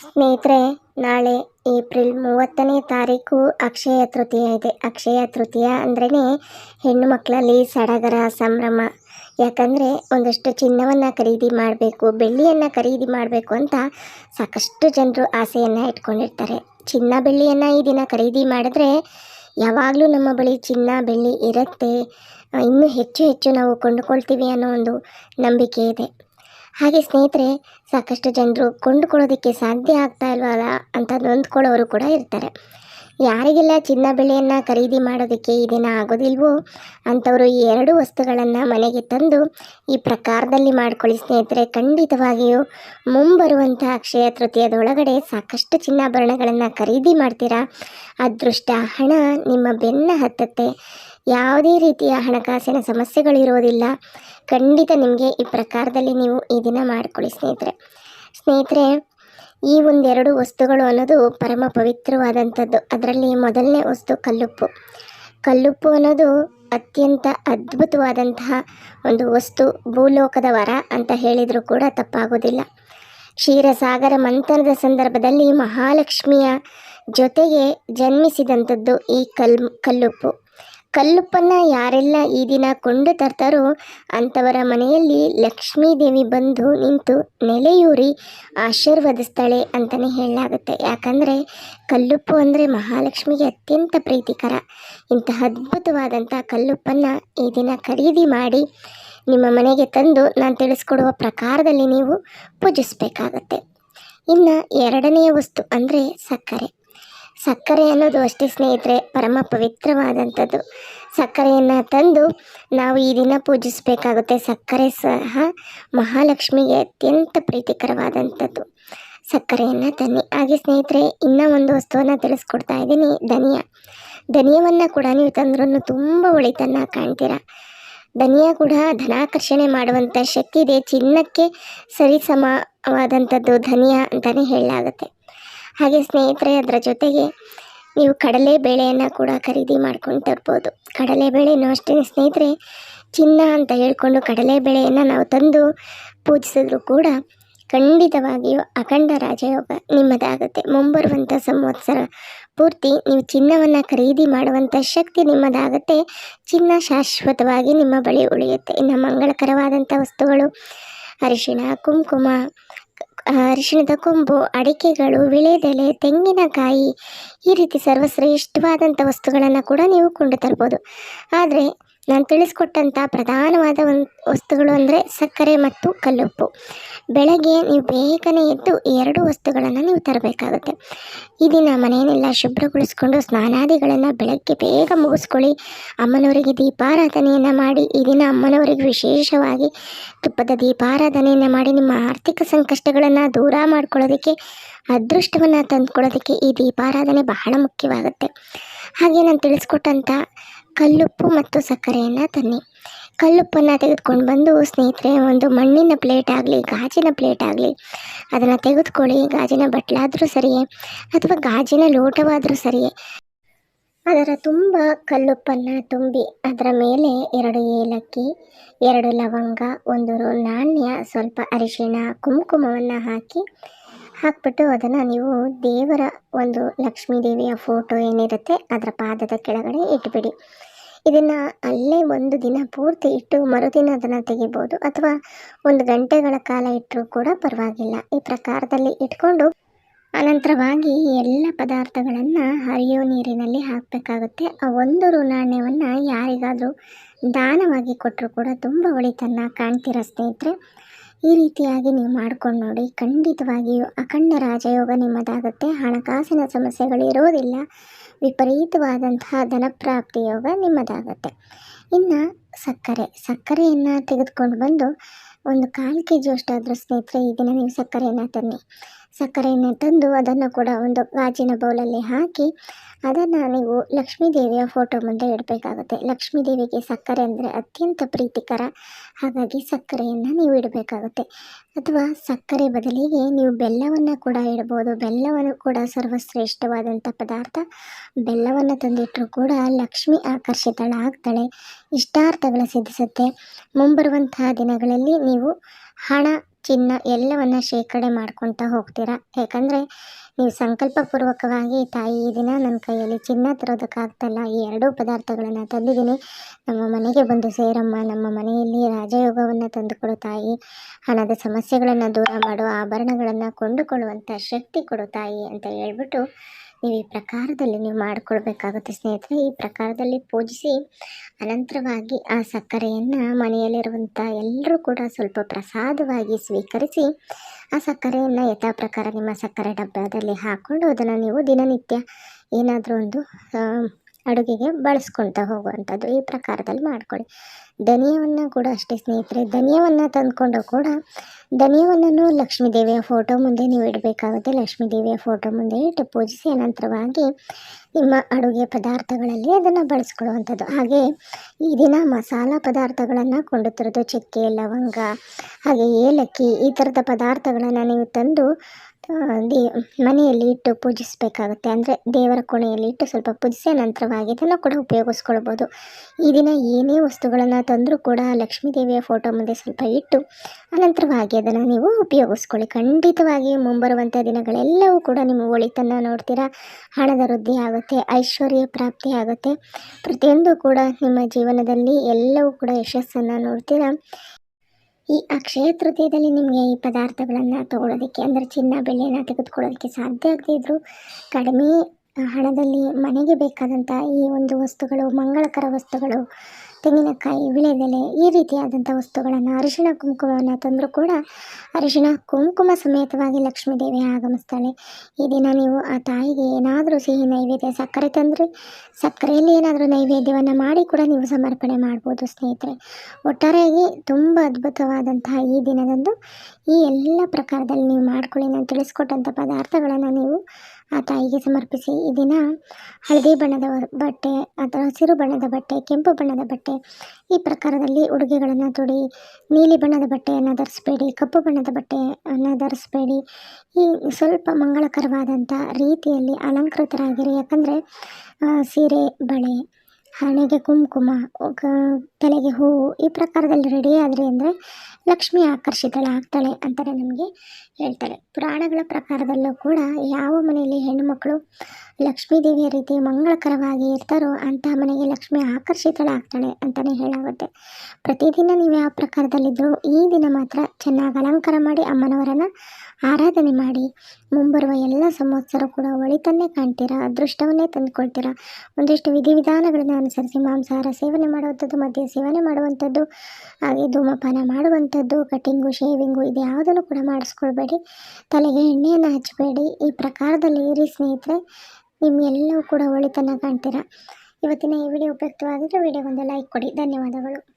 ಸ್ನೇಹಿತರೆ, ನಾಳೆ ಏಪ್ರಿಲ್ ಮೂವತ್ತನೇ ತಾರೀಕು ಅಕ್ಷಯ ತೃತೀಯ ಇದೆ. ಅಕ್ಷಯ ತೃತೀಯ ಅಂದ್ರೇ ಹೆಣ್ಣು ಮಕ್ಕಳಲ್ಲಿ ಸಡಗರ, ಸಂಭ್ರಮ. ಯಾಕಂದರೆ ಒಂದಷ್ಟು ಚಿನ್ನವನ್ನು ಖರೀದಿ ಮಾಡಬೇಕು, ಬೆಳ್ಳಿಯನ್ನು ಖರೀದಿ ಮಾಡಬೇಕು ಅಂತ ಸಾಕಷ್ಟು ಜನರು ಆಸೆಯನ್ನು ಇಟ್ಕೊಂಡಿರ್ತಾರೆ. ಚಿನ್ನ, ಬೆಳ್ಳಿಯನ್ನು ಈ ದಿನ ಖರೀದಿ ಮಾಡಿದ್ರೆ ಯಾವಾಗಲೂ ನಮ್ಮ ಬಳಿ ಚಿನ್ನ, ಬೆಳ್ಳಿ ಇರುತ್ತೆ. ಇನ್ನೂ ಹೆಚ್ಚು ಹೆಚ್ಚು ನಾವು ಕೊಂಡುಕೊಳ್ತೀವಿ ಅನ್ನೋ ಒಂದು ನಂಬಿಕೆ ಇದೆ. ಹಾಗೆ ಸ್ನೇಹಿತರೆ, ಸಾಕಷ್ಟು ಜನರು ಕೊಂಡುಕೊಳ್ಳೋದಕ್ಕೆ ಸಾಧ್ಯ ಆಗ್ತಾ ಇಲ್ವಲ್ಲ ಅಂತ ನೊಂದ್ಕೊಳ್ಳೋರು ಕೂಡ ಇರ್ತಾರೆ. ಯಾರಿಗೆಲ್ಲ ಚಿನ್ನ ಬೆಳೆಯನ್ನು ಖರೀದಿ ಮಾಡೋದಕ್ಕೆ ಈ ದಿನ ಆಗೋದಿಲ್ವೋ, ಅಂಥವರು ಈ ಎರಡು ವಸ್ತುಗಳನ್ನು ಮನೆಗೆ ತಂದು ಈ ಪ್ರಕಾರದಲ್ಲಿ ಮಾಡ್ಕೊಳ್ಳಿ ಸ್ನೇಹಿತರೆ. ಖಂಡಿತವಾಗಿಯೂ ಮುಂಬರುವಂಥ ಅಕ್ಷಯ ತೃತೀಯದೊಳಗಡೆ ಸಾಕಷ್ಟು ಚಿನ್ನಾಭರಣಗಳನ್ನು ಖರೀದಿ ಮಾಡ್ತೀರಾ? ಅದೃಷ್ಟ, ಹಣ ನಿಮ್ಮ ಬೆನ್ನ ಹತ್ತತ್ತೆ. ಯಾವುದೇ ರೀತಿಯ ಹಣಕಾಸಿನ ಸಮಸ್ಯೆಗಳಿರೋದಿಲ್ಲ. ಖಂಡಿತ ನಿಮಗೆ ಈ ಪ್ರಕಾರದಲ್ಲಿ ನೀವು ಈ ದಿನ ಮಾಡಿಕೊಳ್ಳಿ ಸ್ನೇಹಿತರೆ. ಸ್ನೇಹಿತರೆ, ಈ ಒಂದೆರಡು ವಸ್ತುಗಳು ಅನ್ನೋದು ಪರಮ ಪವಿತ್ರವಾದಂಥದ್ದು. ಅದರಲ್ಲಿ ಮೊದಲನೇ ವಸ್ತು ಕಲ್ಲುಪ್ಪು. ಕಲ್ಲುಪ್ಪು ಅನ್ನೋದು ಅತ್ಯಂತ ಅದ್ಭುತವಾದಂತಹ ಒಂದು ವಸ್ತು. ಭೂಲೋಕದ ವರ ಅಂತ ಹೇಳಿದರೂ ಕೂಡ ತಪ್ಪಾಗೋದಿಲ್ಲ. ಕ್ಷೀರಸಾಗರ ಮಂಥನದ ಸಂದರ್ಭದಲ್ಲಿ ಮಹಾಲಕ್ಷ್ಮಿಯ ಜೊತೆಗೆ ಜನ್ಮಿಸಿದಂಥದ್ದು ಈ ಕಲ್, ಕಲ್ಲುಪ್ಪು. ಕಲ್ಲುಪ್ಪನ್ನು ಯಾರೆಲ್ಲ ಈ ದಿನ ಕೊಂಡು ತರ್ತಾರೋ ಅಂಥವರ ಮನೆಯಲ್ಲಿ ಲಕ್ಷ್ಮೀ ದೇವಿ ಬಂದು ನಿಂತು ನೆಲೆಯೂರಿ ಆಶೀರ್ವದಿಸ್ತಾಳೆ ಅಂತಲೇ ಹೇಳಲಾಗುತ್ತೆ. ಯಾಕಂದರೆ ಕಲ್ಲುಪ್ಪು ಅಂದರೆ ಮಹಾಲಕ್ಷ್ಮಿಗೆ ಅತ್ಯಂತ ಪ್ರೀತಿಕರ. ಇಂತಹ ಅದ್ಭುತವಾದಂಥ ಕಲ್ಲುಪ್ಪನ್ನು ಈ ದಿನ ಖರೀದಿ ಮಾಡಿ ನಿಮ್ಮ ಮನೆಗೆ ತಂದು ನಾನು ತಿಳಿಸ್ಕೊಡುವ ಪ್ರಕಾರದಲ್ಲಿ ನೀವು ಪೂಜಿಸಬೇಕಾಗತ್ತೆ. ಇನ್ನು ಎರಡನೆಯ ವಸ್ತು ಅಂದರೆ ಸಕ್ಕರೆ. ಸಕ್ಕರೆ ಅನ್ನೋದು ಅಷ್ಟೇ ಸ್ನೇಹಿತರೆ, ಪರಮ ಪವಿತ್ರವಾದಂಥದ್ದು. ಸಕ್ಕರೆಯನ್ನು ತಂದು ನಾವು ಈ ದಿನ ಪೂಜಿಸಬೇಕಾಗುತ್ತೆ. ಸಕ್ಕರೆ ಸಹ ಮಹಾಲಕ್ಷ್ಮಿಗೆ ಅತ್ಯಂತ ಪ್ರೀತಿಕರವಾದಂಥದ್ದು. ಸಕ್ಕರೆಯನ್ನು ತನ್ನಿ. ಹಾಗೆ ಸ್ನೇಹಿತರೆ, ಇನ್ನೂ ಒಂದು ವಸ್ತುವನ್ನು ತಿಳಿಸ್ಕೊಡ್ತಾ ಇದ್ದೀನಿ. ಧನಿಯಾ. ಧನಿಯವನ್ನು ಕೂಡ ನೀವು ತಂದ್ರೂ ತುಂಬ ಒಳಿತನ್ನು ಕಾಣ್ತೀರಾ. ಧನಿಯಾ ಕೂಡ ಧನಾಕರ್ಷಣೆ ಮಾಡುವಂಥ ಶಕ್ತಿ ಇದೆ. ಚಿನ್ನಕ್ಕೆ ಸರಿಸಮವಾದಂಥದ್ದು ಧನಿಯಾ ಅಂತಲೇ ಹೇಳಲಾಗುತ್ತೆ. ಹಾಗೆ ಸ್ನೇಹಿತರೆ, ಅದರ ಜೊತೆಗೆ ನೀವು ಕಡಲೆಬೇಳೆಯನ್ನು ಕೂಡ ಖರೀದಿ ಮಾಡ್ಕೊಂಡು ತರ್ಬೋದು. ಕಡಲೆಬೇಳೆನೂ ಅಷ್ಟೇ ಸ್ನೇಹಿತರೆ, ಚಿನ್ನ ಅಂತ ಹೇಳ್ಕೊಂಡು ಕಡಲೆಬೇಳೆಯನ್ನು ನಾವು ತಂದು ಪೂಜಿಸಿದ್ರು ಕೂಡ ಖಂಡಿತವಾಗಿಯೂ ಅಖಂಡ ರಾಜಯೋಗ ನಿಮ್ಮದಾಗುತ್ತೆ. ಮುಂಬರುವಂಥ ಸಂವತ್ಸರ ಪೂರ್ತಿ ನೀವು ಚಿನ್ನವನ್ನು ಖರೀದಿ ಮಾಡುವಂಥ ಶಕ್ತಿ ನಿಮ್ಮದಾಗುತ್ತೆ. ಚಿನ್ನ ಶಾಶ್ವತವಾಗಿ ನಿಮ್ಮ ಬಳಿ ಉಳಿಯುತ್ತೆ. ಇನ್ನು ಮಂಗಳಕರವಾದಂಥ ವಸ್ತುಗಳು ಅರಿಶಿಣ, ಕುಂಕುಮ ಅರಿಶಿಣದ ಕೊಂಬು ಅಡಿಕೆಗಳು ವಿಳೆದೆಲೆ ತೆಂಗಿನಕಾಯಿ ಈ ರೀತಿ ಸರ್ವಶ್ರೇಷ್ಠವಾದಂಥ ವಸ್ತುಗಳನ್ನು ಕೂಡ ನೀವು ಕೊಂಡು ತರ್ಬೋದು. ಆದರೆ ನಾನು ತಿಳಿಸ್ಕೊಟ್ಟಂಥ ಪ್ರಧಾನವಾದ ಒಂದು ವಸ್ತುಗಳು ಅಂದರೆ ಸಕ್ಕರೆ ಮತ್ತು ಕಲ್ಲುಪ್ಪು. ಬೆಳಗ್ಗೆ ನೀವು ಬೇಗನೆ ಎದ್ದು ಈ ಎರಡು ವಸ್ತುಗಳನ್ನು ನೀವು ತರಬೇಕಾಗುತ್ತೆ. ಈ ದಿನ ಮನೆಯನ್ನೆಲ್ಲ ಶುಭ್ರಗೊಳಿಸ್ಕೊಂಡು ಸ್ನಾನಾದಿಗಳನ್ನು ಬೆಳಗ್ಗೆ ಬೇಗ ಮುಗಿಸ್ಕೊಳ್ಳಿ. ಅಮ್ಮನವರಿಗೆ ದೀಪಾರಾಧನೆಯನ್ನು ಮಾಡಿ, ಈ ದಿನ ಅಮ್ಮನವರಿಗೆ ವಿಶೇಷವಾಗಿ ತುಪ್ಪದ ದೀಪಾರಾಧನೆಯನ್ನು ಮಾಡಿ, ನಿಮ್ಮ ಆರ್ಥಿಕ ಸಂಕಷ್ಟಗಳನ್ನು ದೂರ ಮಾಡ್ಕೊಳ್ಳೋದಕ್ಕೆ, ಅದೃಷ್ಟವನ್ನು ತಂದುಕೊಳ್ಳೋದಕ್ಕೆ ಈ ದೀಪಾರಾಧನೆ ಬಹಳ ಮುಖ್ಯವಾಗುತ್ತೆ. ಹಾಗೆ ನಾನು ತಿಳಿಸ್ಕೊಟ್ಟಂಥ ಕಲ್ಲುಪ್ಪು ಮತ್ತು ಸಕ್ಕರೆಯನ್ನು ತನ್ನಿ. ಕಲ್ಲುಪ್ಪನ್ನು ತೆಗೆದುಕೊಂಡು ಬಂದು ಸ್ನೇಹಿತರೆ, ಒಂದು ಮಣ್ಣಿನ ಪ್ಲೇಟ್ ಆಗಲಿ, ಗಾಜಿನ ಪ್ಲೇಟ್ ಆಗಲಿ, ಅದನ್ನು ತೆಗೆದುಕೊಳ್ಳಿ. ಗಾಜಿನ ಬಟ್ಲಾದರೂ ಸರಿಯೇ, ಅಥವಾ ಗಾಜಿನ ಲೋಟವಾದರೂ ಸರಿಯೇ. ಅದರ ತುಂಬ ಕಲ್ಲುಪ್ಪನ್ನು ತುಂಬಿ, ಅದರ ಮೇಲೆ ಎರಡು ಏಲಕ್ಕಿ, ಎರಡು ಲವಂಗ, ಒಂದು ನಾಣ್ಯ, ಸ್ವಲ್ಪ ಅರಿಶಿಣ, ಕುಂಕುಮವನ್ನು ಹಾಕಿ ಹಾಕ್ಬಿಟ್ಟು ಅದನ್ನು ನೀವು ದೇವರ ಒಂದು ಲಕ್ಷ್ಮೀ ದೇವಿಯ ಫೋಟೋ ಏನಿರುತ್ತೆ ಅದರ ಪಾದದ ಕೆಳಗಡೆ ಇಟ್ಬಿಡಿ. ಇದನ್ನು ಅಲ್ಲೇ ಒಂದು ದಿನ ಪೂರ್ತಿ ಇಟ್ಟು ಮರುದಿನ ಅದನ್ನು ತೆಗಿಬೋದು ಅಥವಾ ಒಂದು ಗಂಟೆಗಳ ಕಾಲ ಇಟ್ಟರೂ ಕೂಡ ಪರವಾಗಿಲ್ಲ. ಈ ಪ್ರಕಾರದಲ್ಲಿ ಇಟ್ಕೊಂಡು ಅನಂತರವಾಗಿ ಎಲ್ಲ ಪದಾರ್ಥಗಳನ್ನು ಹರಿಯೋ ನೀರಿನಲ್ಲಿ ಹಾಕಬೇಕಾಗುತ್ತೆ. ಆ ಒಂದು ಋಣಾಣ್ಯವನ್ನು ಯಾರಿಗಾದರೂ ದಾನವಾಗಿ ಕೊಟ್ಟರು ಕೂಡ ತುಂಬ ಒಳಿತನ್ನು ಕಾಣ್ತೀರ ಸ್ನೇಹಿತರೆ. ಈ ರೀತಿಯಾಗಿ ನೀವು ಮಾಡ್ಕೊಂಡು ನೋಡಿ, ಖಂಡಿತವಾಗಿಯೂ ಅಖಂಡ ರಾಜಯೋಗ ನಿಮ್ಮದಾಗುತ್ತೆ. ಹಣಕಾಸಿನ ಸಮಸ್ಯೆಗಳು ಇರೋದಿಲ್ಲ ವಿಪರೀತವಾದಂತಹ ಧನಪ್ರಾಪ್ತಿ ಯೋಗ ನಿಮ್ಮದಾಗುತ್ತೆ. ಇನ್ನು ಸಕ್ಕರೆ. ಸಕ್ಕರೆಯನ್ನು ತೆಗೆದುಕೊಂಡು ಬಂದು ಒಂದು ಕಾಲು ಕೆ ಜಿ ಅಷ್ಟಾದರೂ ಸ್ನೇಹಿತರೆ, ಈ ದಿನ ನೀವು ಸಕ್ಕರೆಯನ್ನು ತನ್ನಿ. ಸಕ್ಕರೆಯನ್ನು ತಂದು ಅದನ್ನು ಕೂಡ ಒಂದು ಗಾಜಿನ ಬೌಲಲ್ಲಿ ಹಾಕಿ ಅದನ್ನು ನೀವು ಲಕ್ಷ್ಮೀ ದೇವಿಯ ಫೋಟೋ ಮುಂದೆ ಇಡಬೇಕಾಗುತ್ತೆ. ಲಕ್ಷ್ಮೀ ದೇವಿಗೆ ಸಕ್ಕರೆ ಅಂದರೆ ಅತ್ಯಂತ ಪ್ರೀತಿಕರ ಹಾಗಾಗಿ ಸಕ್ಕರೆಯನ್ನು ನೀವು ಇಡಬೇಕಾಗುತ್ತೆ. ಅಥವಾ ಸಕ್ಕರೆ ಬದಲಿಗೆ ನೀವು ಬೆಲ್ಲವನ್ನು ಕೂಡ ಇಡ್ಬೋದು ಬೆಲ್ಲವನ್ನು ಕೂಡ ಸರ್ವಶ್ರೇಷ್ಠವಾದಂಥ ಪದಾರ್ಥ. ಬೆಲ್ಲವನ್ನು ತಂದಿಟ್ಟರೂ ಕೂಡ ಲಕ್ಷ್ಮಿ ಆಕರ್ಷಿತಳಾಗ್ತಾಳೆ. ಇಷ್ಟಾರ್ಥಗಳು ಸಿದ್ಧಿಸುತ್ತೆ. ಮುಂಬರುವಂತಹ ದಿನಗಳಲ್ಲಿ ನೀವು ಹಣ ಚಿನ್ನ ಎಲ್ಲವನ್ನು ಶೇಖರಣೆ ಮಾಡ್ಕೊತಾ ಹೋಗ್ತೀರಾ? ಯಾಕಂದರೆ ನೀವು ಸಂಕಲ್ಪಪೂರ್ವಕವಾಗಿ, ತಾಯಿ, ಈ ದಿನ ನನ್ನ ಕೈಯಲ್ಲಿ ಚಿನ್ನ ತರೋದಕ್ಕಾಗ್ತಲ್ಲ, ಈ ಎರಡೂ ಪದಾರ್ಥಗಳನ್ನು ತಂದಿದ್ದೀನಿ. ನಮ್ಮ ಮನೆಗೆ ಬಂದು ಸೇರಮ್ಮ, ನಮ್ಮ ಮನೆಯಲ್ಲಿ ರಾಜಯೋಗವನ್ನು ತಂದುಕೊಡು ತಾಯಿ. ಹಣದ ಸಮಸ್ಯೆಗಳನ್ನು ದೂರ ಮಾಡು, ಆಭರಣಗಳನ್ನು ಕೊಂಡುಕೊಳ್ಳುವಂಥ ಶಕ್ತಿ ಕೊಡು ತಾಯಿ, ಅಂತ ಹೇಳ್ಬಿಟ್ಟು ನೀವು ಈ ಪ್ರಕಾರದಲ್ಲಿ ನೀವು ಮಾಡಿಕೊಳ್ಬೇಕಾಗುತ್ತೆ ಸ್ನೇಹಿತರೆ. ಈ ಪ್ರಕಾರದಲ್ಲಿ ಪೂಜಿಸಿ ಅನಂತರವಾಗಿ ಆ ಸಕ್ಕರೆಯನ್ನು ಮನೆಯಲ್ಲಿರುವಂಥ ಎಲ್ಲರೂ ಕೂಡ ಸ್ವಲ್ಪ ಪ್ರಸಾದವಾಗಿ ಸ್ವೀಕರಿಸಿ ಆ ಸಕ್ಕರೆಯನ್ನು ಯಥಾ ಪ್ರಕಾರ ನಿಮ್ಮ ಸಕ್ಕರೆ ಡಬ್ಬದಲ್ಲಿ ಹಾಕ್ಕೊಂಡು ಅದನ್ನು ನೀವು ದಿನನಿತ್ಯ ಏನಾದರೂ ಒಂದು ಅಡುಗೆಗೆ ಬಳಸ್ಕೊಳ್ತಾ ಹೋಗುವಂಥದ್ದು ಈ ಪ್ರಕಾರದಲ್ಲಿ ಮಾಡಿಕೊಳ್ಳಿ. ಧನಿಯವನ್ನು ಕೂಡ ಅಷ್ಟೇ ಸ್ನೇಹಿತರೆ, ಧನಿಯವನ್ನು ತಂದುಕೊಂಡು ಕೂಡ ಧನಿಯವನ್ನು ಲಕ್ಷ್ಮೀ ದೇವಿಯ ಫೋಟೋ ಮುಂದೆ ನೀವು ಇಡಬೇಕಾಗುತ್ತೆ. ಲಕ್ಷ್ಮೀ ದೇವಿಯ ಫೋಟೋ ಮುಂದೆ ಇಟ್ಟು ಪೂಜಿಸಿ ಅನಂತರವಾಗಿ ನಿಮ್ಮ ಅಡುಗೆ ಪದಾರ್ಥಗಳಲ್ಲಿ ಅದನ್ನು ಬಳಸ್ಕೊಳ್ಳುವಂಥದ್ದು. ಹಾಗೆ ಈ ದಿನ ಮಸಾಲ ಪದಾರ್ಥಗಳನ್ನು ಕೊಂಡು ತರೋದು ಚಕ್ಕೆ, ಲವಂಗ, ಹಾಗೆ ಏಲಕ್ಕಿ ಈ ಥರದ ಪದಾರ್ಥಗಳನ್ನು ನೀವು ತಂದು ದೇ, ಮನೆಯಲ್ಲಿ ಇಟ್ಟು ಪೂಜಿಸಬೇಕಾಗುತ್ತೆ. ಅಂದರೆ ದೇವರ ಕೋಣೆಯಲ್ಲಿ ಇಟ್ಟು ಸ್ವಲ್ಪ ಪೂಜಿಸಿ ನಂತರವಾಗಿ ಇದನ್ನು ಕೂಡ ಉಪಯೋಗಿಸ್ಕೊಳ್ಬೋದು. ಈ ದಿನ ಏನೇ ವಸ್ತುಗಳನ್ನು ತಂದರೂ ಕೂಡ ಲಕ್ಷ್ಮೀ ದೇವಿಯ ಫೋಟೋ ಮುಂದೆ ಸ್ವಲ್ಪ ಇಟ್ಟು ಅನಂತರವಾಗಿ ಅದನ್ನು ನೀವು ಉಪಯೋಗಿಸ್ಕೊಳ್ಳಿ. ಖಂಡಿತವಾಗಿ ಮುಂಬರುವಂಥ ದಿನಗಳೆಲ್ಲವೂ ಕೂಡ ನಿಮ್ಮ ಒಳಿತನ್ನು ನೋಡ್ತೀರಾ. ಹಣದ ವೃದ್ಧಿ ಆಗುತ್ತೆ, ಐಶ್ವರ್ಯ ಪ್ರಾಪ್ತಿ ಆಗುತ್ತೆ. ಪ್ರತಿಯೊಂದು ಕೂಡ ನಿಮ್ಮ ಜೀವನದಲ್ಲಿ ಎಲ್ಲವೂ ಕೂಡ ಯಶಸ್ಸನ್ನು ನೋಡ್ತೀರಾ. ಈ ಅಕ್ಷಯ ತೃತೀಯದಲ್ಲಿ ನಿಮಗೆ ಈ ಪದಾರ್ಥಗಳನ್ನು ತಗೊಳ್ಳೋದಕ್ಕೆ ಅಂದರೆ ಚಿನ್ನ, ಬೆಳ್ಳಿಯನ್ನು ತೆಗೆದುಕೊಳ್ಳೋದಕ್ಕೆ ಸಾಧ್ಯ ಆಗದೇ ಇದ್ದರೂ ಕಡಿಮೆ ಹಣದಲ್ಲಿ ಮನೆಗೆ ಬೇಕಾದಂಥ ಈ ಒಂದು ವಸ್ತುಗಳು, ಮಂಗಳಕರ ವಸ್ತುಗಳು, ತೆಂಗಿನಕಾಯಿ ವಿಳೆದೆಲೆ ಈ ರೀತಿಯಾದಂಥ ವಸ್ತುಗಳನ್ನು ಅರಿಶಿಣ ಕುಂಕುಮವನ್ನು ತಂದರೂ ಕೂಡ ಅರಿಶಿಣ ಕುಂಕುಮ ಸಮೇತವಾಗಿ ಲಕ್ಷ್ಮೀ ದೇವಿ ಆಗಮಿಸ್ತಾಳೆ. ಈ ದಿನ ನೀವು ಆ ತಾಯಿಗೆ ಏನಾದರೂ ಸಿಹಿ ನೈವೇದ್ಯ ಸಕ್ಕರೆ ತಂದರೆ. ಸಕ್ಕರೆಯಲ್ಲಿ ಏನಾದರೂ ನೈವೇದ್ಯವನ್ನು ಮಾಡಿ ಕೂಡ ನೀವು ಸಮರ್ಪಣೆ ಮಾಡ್ಬೋದು ಸ್ನೇಹಿತರೆ. ಒಟ್ಟಾರೆಯಾಗಿ ತುಂಬ ಅದ್ಭುತವಾದಂತಹ ಈ ದಿನದಂದು ಈ ಎಲ್ಲ ಪ್ರಕಾರದಲ್ಲಿ ನೀವು ಮಾಡ್ಕೊಳ್ಳಿ. ನಾನು ತಿಳಿಸ್ಕೊಟ್ಟಂಥ ಪದಾರ್ಥಗಳನ್ನು ನೀವು ಆ ತಾಯಿಗೆ ಸಮರ್ಪಿಸಿ ಈ ದಿನ ಹಳದಿ ಬಣ್ಣದ ಬಟ್ಟೆ ಅಥವಾ ಹಸಿರು ಬಣ್ಣದ ಬಟ್ಟೆ, ಕೆಂಪು ಬಣ್ಣದ ಬಟ್ಟೆ, ಈ ಪ್ರಕಾರದಲ್ಲಿ ಉಡುಗೆಗಳನ್ನು ತೊಡಿ, ನೀಲಿ ಬಣ್ಣದ ಬಟ್ಟೆಯನ್ನು ಧರಿಸಬೇಡಿ, ಕಪ್ಪು ಬಣ್ಣದ ಬಟ್ಟೆಯನ್ನು ಧರಿಸಬೇಡಿ. ಈ ಸ್ವಲ್ಪ ಮಂಗಳಕರವಾದಂಥ ರೀತಿಯಲ್ಲಿ ಅಲಂಕೃತರಾಗಿರಿ. ಯಾಕಂದರೆ ಸೀರೆ, ಬಳೆ ಹಣೆಗೆ ಕುಂಕುಮ ತಲೆಗೆ ಹೂವು ಈ ಪ್ರಕಾರದಲ್ಲಿ ರೆಡಿ ಆದರೆ ಅಂದರೆ ಲಕ್ಷ್ಮಿ ಆಕರ್ಷಿತಳಾಗ್ತಾಳೆ ಅಂತಲೇ ನಮಗೆ ಹೇಳ್ತಾರೆ. ಪುರಾಣಗಳ ಪ್ರಕಾರದಲ್ಲೂ ಕೂಡ ಯಾವ ಮನೆಯಲ್ಲಿ ಹೆಣ್ಣುಮಕ್ಕಳು ಲಕ್ಷ್ಮೀ ದೇವಿಯ ರೀತಿ ಮಂಗಳಕರವಾಗಿ ಇರ್ತಾರೋ ಅಂತಹ ಮನೆಗೆ ಲಕ್ಷ್ಮಿ ಆಕರ್ಷಿತಳಾಗ್ತಾಳೆ ಅಂತಲೇ ಹೇಳಾಗುತ್ತೆ. ಪ್ರತಿದಿನ ನೀವು ಯಾವ ಪ್ರಕಾರದಲ್ಲಿದ್ದರೂ ಈ ದಿನ ಮಾತ್ರ ಚೆನ್ನಾಗಿ ಅಲಂಕಾರ ಮಾಡಿ, ಅಮ್ಮನವರನ್ನು ಆರಾಧನೆ ಮಾಡಿ, ಮುಂಬರುವ ಎಲ್ಲ ಸಂವತ್ಸರ ಕೂಡ ಒಳಿತನ್ನೇ ಕಾಣ್ತೀರಾ, ಅದೃಷ್ಟವನ್ನೇ ತಂದುಕೊಳ್ತೀರಾ, ಒಂದಿಷ್ಟು ವಿಧಿವಿಧಾನಗಳನ್ನು ಅನುಸರಿಸಿ ಮಾಂಸಾಹಾರ ಸೇವನೆ ಮಾಡುವಂಥದ್ದು, ಮದ್ಯ ಸೇವನೆ ಮಾಡುವಂಥದ್ದು, ಹಾಗೆ ಧೂಮಪಾನ ಮಾಡುವಂಥದ್ದು, ಕಟಿಂಗು, ಶೇವಿಂಗು ಇದು ಯಾವುದನ್ನು ಕೂಡ ಮಾಡಿಸ್ಕೊಳ್ಬೇಡಿ. ತಲೆಗೆ ಎಣ್ಣೆಯನ್ನು ಹಚ್ಚಬೇಡಿ. ಈ ಪ್ರಕಾರದಲ್ಲಿ ಇರಿ ಸ್ನೇಹಿತರೆ ನಿಮ್ಮೆಲ್ಲವೂ ಕೂಡ ಒಳಿತನ ಕಾಣ್ತೀರಾ. ಇವತ್ತಿನ ಈ ವಿಡಿಯೋ ಉಪಯುಕ್ತವಾಗಿದ್ದರೆ ವಿಡಿಯೋಗೊಂದು ಲೈಕ್ ಕೊಡಿ. ಧನ್ಯವಾದಗಳು.